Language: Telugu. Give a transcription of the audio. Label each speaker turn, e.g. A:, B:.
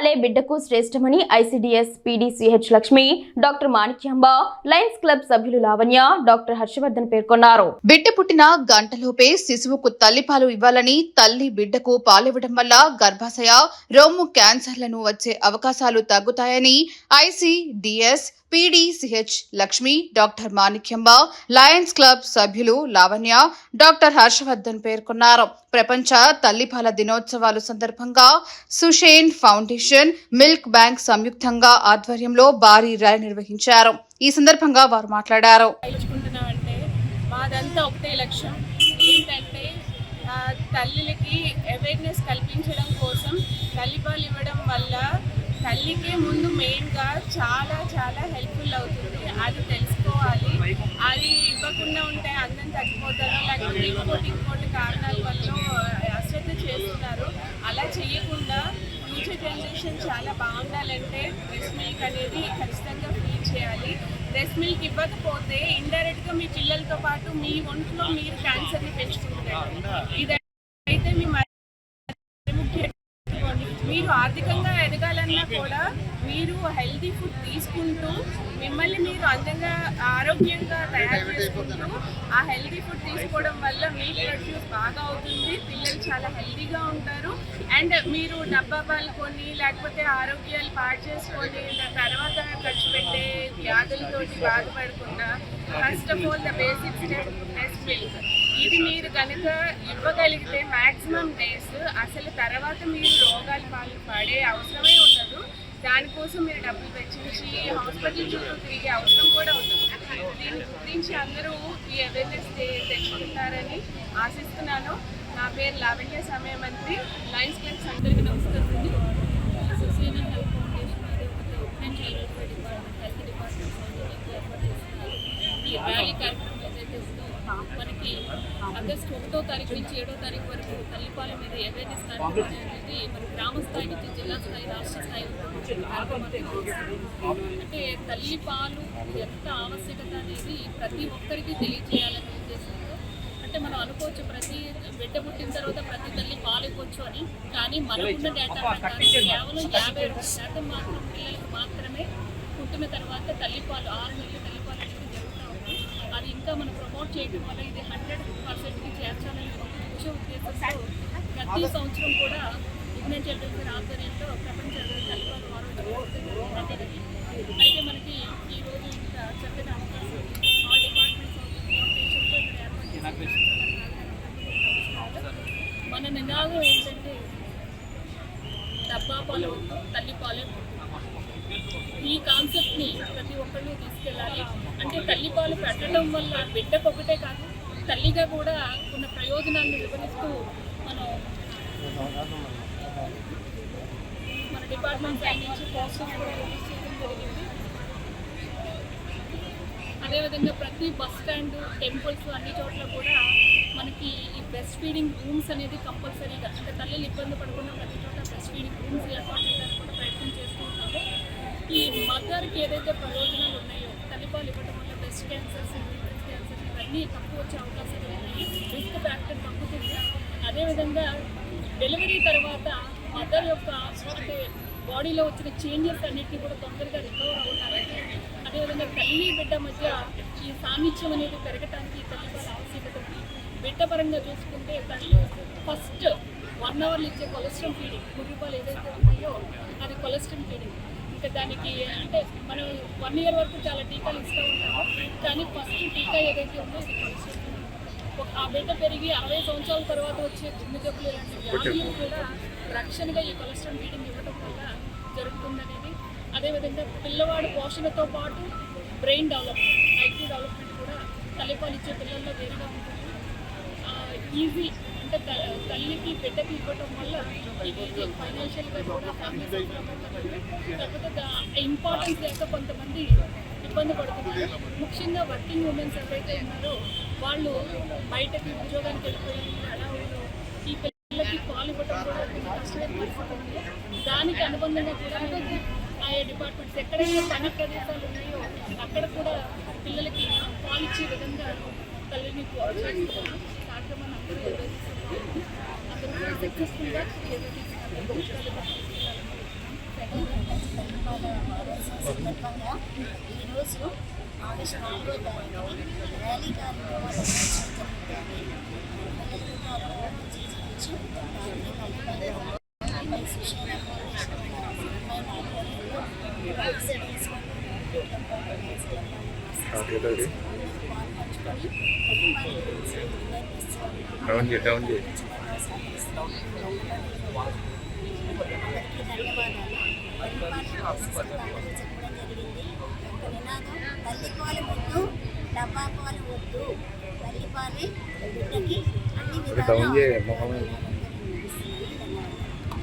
A: తల్లిపాలే బిడ్డకు శ్రేష్టమని ICDS PDCH Lakshmi doctor Manikyamba lions club సభ్యులు లావణ్య డాక్టర్ హర్షవర్ధన్ పేర్కొన్నారు.
B: బిడ్డ పుట్టిన గంటలోపే శిశువుకు తల్లిపాలు ఇవ్వాలని తల్లి బిడ్డకు పాలివ్వడం వల్ల గర్భాశయ రోము క్యాన్సర్లను వచ్చే అవకాశాలు తగ్గుతాయని ICDS PDCH Lakshmi doctor Manikyamba lions club సభ్యులు లావణ్య డాక్టర్ హర్షవర్ధన్ పేర్కొన్నారు. ప్రపంచ తల్లిపాల దినోత్సవాలు సందర్భంగా సుషేన్ ఫౌండేషన్ మిల్క్ బ్యాంక్ సంయుక్తంగా ఆధ్వర్యంలో భారీ ర్యాలీ నిర్వహించారు. ఈ సందర్భంగా వారు మాట్లాడారు.
C: మాదంతా ఒకటే లక్ష్యం. ఏంటంటే తల్లులకి అవేర్నెస్ కల్పించడం కోసం తల్లిపాలు ఇవ్వడం వల్ల తల్లికే ముందు మెయిన్గా చాలా చాలా హెల్ప్ఫుల్ అవుతుంది. అది తెలుసుకోవాలి. అది ఇవ్వకుండా ఉంటే అందం తగ్గిపోతారు. లేకపోతే ఇంకోటి ఇంకోటి కారణాల వల్ల అశ్రద్ధ చేస్తున్నారు. అలా చేయకుండా ఫ్యూచర్ జనరేషన్ చాలా బాగుండాలంటే బ్రెస్ట్ మిల్క్ అనేది ఖచ్చితంగా ఫ్రీ చేయాలి. బ్రెస్ట్ మిల్క్ ఇవ్వకపోతే ఇండైరెక్ట్గా మీ పిల్లలతో పాటు మీ ఒంట్లో మీరు క్యాన్సర్ని పెంచుకుంటున్నారు ఇదైతే అందంగా ఎదగాలన్నా కూడా మీరు హెల్తీ ఫుడ్ తీసుకుంటూ మిమ్మల్ని మీరు అందంగా ఆరోగ్యంగా తయారు చేసుకుంటూ ఆ హెల్తీ ఫుడ్ తీసుకోవడం వల్ల మీ ప్రొడ్యూస్ బాగా అవుతుంది పిల్లలు చాలా హెల్తీగా ఉంటారు. అండ్ మీరు డబ్బా పాలు కొని లేకపోతే ఆరోగ్యాలు పాడు చేసుకొని దాని తర్వాత ఖర్చు పెట్టే వ్యాధులతోటి బాధపడకుండా first of all the basic step breast milk ఇది మీరు కనుక ఇవ్వగలిగితే మ్యాక్సిమం డేస్ అసలు తర్వాత మీరు రోగాలు పాలు పడే అవసరమే ఉండదు. దానికోసం మీరు డబ్బులు వెచ్చించి హాస్పిటల్ చుట్టూ తిరిగే అవసరం కూడా ఉండదు. దీని గురించి అందరూ ఈ అవేర్నెస్ తెచ్చుకుంటారని ఆశిస్తున్నాను. నా పేరు లావణ్య సమయ మంత్రి లయన్స్ క్లబ్స్ అందరికీ నమస్కారం అండి సుసీనా హెల్త్ ఫౌండేషన్ వారి women child welfare department health department ఏర్పాటు చేస్తున్నారు ఈ ర్యాలీ కార్యక్రమం ఏదైతే ఉందో మనకి ఆగస్టు ఒకటో తారీఖు నుంచి ఏడో తారీఖు వరకు తల్లిపాల మీద అవేర్నెస్ కార్యక్రమం అనేది మన గ్రామ స్థాయి నుంచి జిల్లా స్థాయి రాష్ట్ర స్థాయి. అంటే తల్లిపాలు ఎంత ఆవశ్యకత అనేది ప్రతి ఒక్కరికి తెలియజేయాలనే ఉద్దేశంతో అంటే మనం అనుకోవచ్చు ప్రతి బిడ్డ పుట్టిన తర్వాత ప్రతి తల్లి పాలు ఇవ్వచ్చు అని కానీ మనకున్న డేటా ప్రకారం కేవలం యాభై శాతం మాత్రం పిల్లలకు మాత్రమే పుట్టిన తర్వాత తల్లిపాలు ఆరు నెలల తల్లిపాలు అనేది జరుగుతూ ఉంది అది ఇంకా మనం ప్రమోట్ చేయడం వల్ల ఇది హండ్రెడ్ పర్సెంట్కి చేర్చాలని ముఖ్య ఉద్దేశంతో ప్రతి సంవత్సరం కూడా ఉమెన్ చిల్డ్రన్స్ ఆధ్వర్యంలో ప్రపంచ అయితే మనకి ఈ రోజు ఇంత చక్కటి అవకాశం ఆల్ డిపార్ట్మెంట్స్ ఫౌండేషన్లో ఇక్కడ ఏర్పాటు మన నినాదం ఏంటంటే డబ్బా పాలు తల్లి పాలే ప్రతి ఒక్కరిని తీసుకెళ్ళాలి. అంటే తల్లిపాలు పెట్టడం వల్ల బిడ్డకు ఒకటే కాదు తల్లిగా కూడా ఉన్న ప్రయోజనాలను వివరిస్తూ మనం మన డిపార్ట్మెంట్ సైడ్ నుంచి పోస్టర్స్ కూడా జరిగింది. అదేవిధంగా ప్రతి బస్ స్టాండ్ టెంపుల్స్ అన్ని చోట్ల కూడా మనకి ఈ బ్రెస్ట్ ఫీడింగ్ రూమ్స్ అనేది కంపల్సరీగా అంటే తల్లిలు ఇబ్బంది పడకుండా ప్రతి చోట బ్రెస్ట్ ఫీడింగ్ రూమ్స్ ఏర్పాటు చేయడానికి కూడా ప్రయత్నం చేస్తూ ఉంటాము ఈ మదర్కి ఏదైతే ప్రయోజనాలు ఉన్నాయో తల్లిపాలు ఇవ్వడం వల్ల బ్రెస్ట్ క్యాన్సర్స్ బ్రెస్ట్ క్యాన్సర్ ఇవన్నీ తక్కువ వచ్చే అవకాశాలు ఉన్నాయి. రిస్క్ ఫ్యాక్టర్ తగ్గుతుంది. అదేవిధంగా డెలివరీ తర్వాత మదర్ యొక్క అంటే బాడీలో వచ్చిన చేంజెస్ అన్నిటికీ కూడా తొందరగా రికవర్ అవుతారని అదేవిధంగా తల్లి బిడ్డ మధ్య ఈ సాన్నిధ్యం అనేది పెరగటానికి ఈ తల్లిపాల ఆవశ్యకత ఉంది. బిడ్డ పరంగా చూసుకుంటే తల్లి ఫస్ట్ వన్ అవర్లు ఇచ్చే కొలెస్ట్రాల్ ఫీడింగ్ మురిపాలు ఏదైతే ఉన్నాయో అది కొలెస్ట్రాల్ ఫీడింగ్ ఇంకా దానికి అంటే మనం వన్ ఇయర్ వరకు చాలా టీకాలు ఇస్తూ ఉంటాము. కానీ ఫస్ట్ టీకా ఏదైతే ఉందో ఇది. ఒక- ఆ బిడ్డ పెరిగి అరవై సంవత్సరాల తర్వాత వచ్చే గుండె జబ్బులు ఇలాంటి వ్యాధులు కూడా రక్షణగా ఈ కొలెస్ట్రాల్ ఫీడింగ్ ఇవ్వడం వల్ల జరుగుతుందనేది. అదేవిధంగా పిల్లవాడు పోషణతో పాటు బ్రెయిన్ డెవలప్మెంట్ ఐక్యూ డెవలప్మెంట్ కూడా తల్లిపాలు ఇచ్చే పిల్లల్లో వేరుగా ఉంటుంది. ఈజీ అంటే తల్లికి బిడ్డకి ఇవ్వటం వల్ల ఇది ఫైనాన్షియల్గా కూడా ఫ్యామిలీ కాకపోతే ఇంపార్టెన్స్ లేక కొంతమంది ఇబ్బంది పడుతున్నారు. ముఖ్యంగా వర్కింగ్ ఉమెన్స్ ఎవరైతే ఉన్నారో వాళ్ళు బయటకి ఉద్యోగానికి వెళ్ళిపోయి అలా ఈ పిల్లలకి పాలు ఇవ్వటం కూడా కష్టమైన పరిస్థితి దానికి అనుబంధంగా కూడా ఆయా డిపార్ట్మెంట్స్ ఎక్కడైతే పని ప్రదేశాలు ఉన్నాయో అక్కడ కూడా పిల్లలకి పాలు ఇచ్చే విధంగా తల్లిని
D: సందర్భంగా ఈరోజు ఆగస్టు నాలుగో తారీఖు ర్యాలీ కార్యక్రమాలు జరుగుతున్నాయి
E: డౌన్ చేయి డౌన్ చేయి డౌన్ చేయ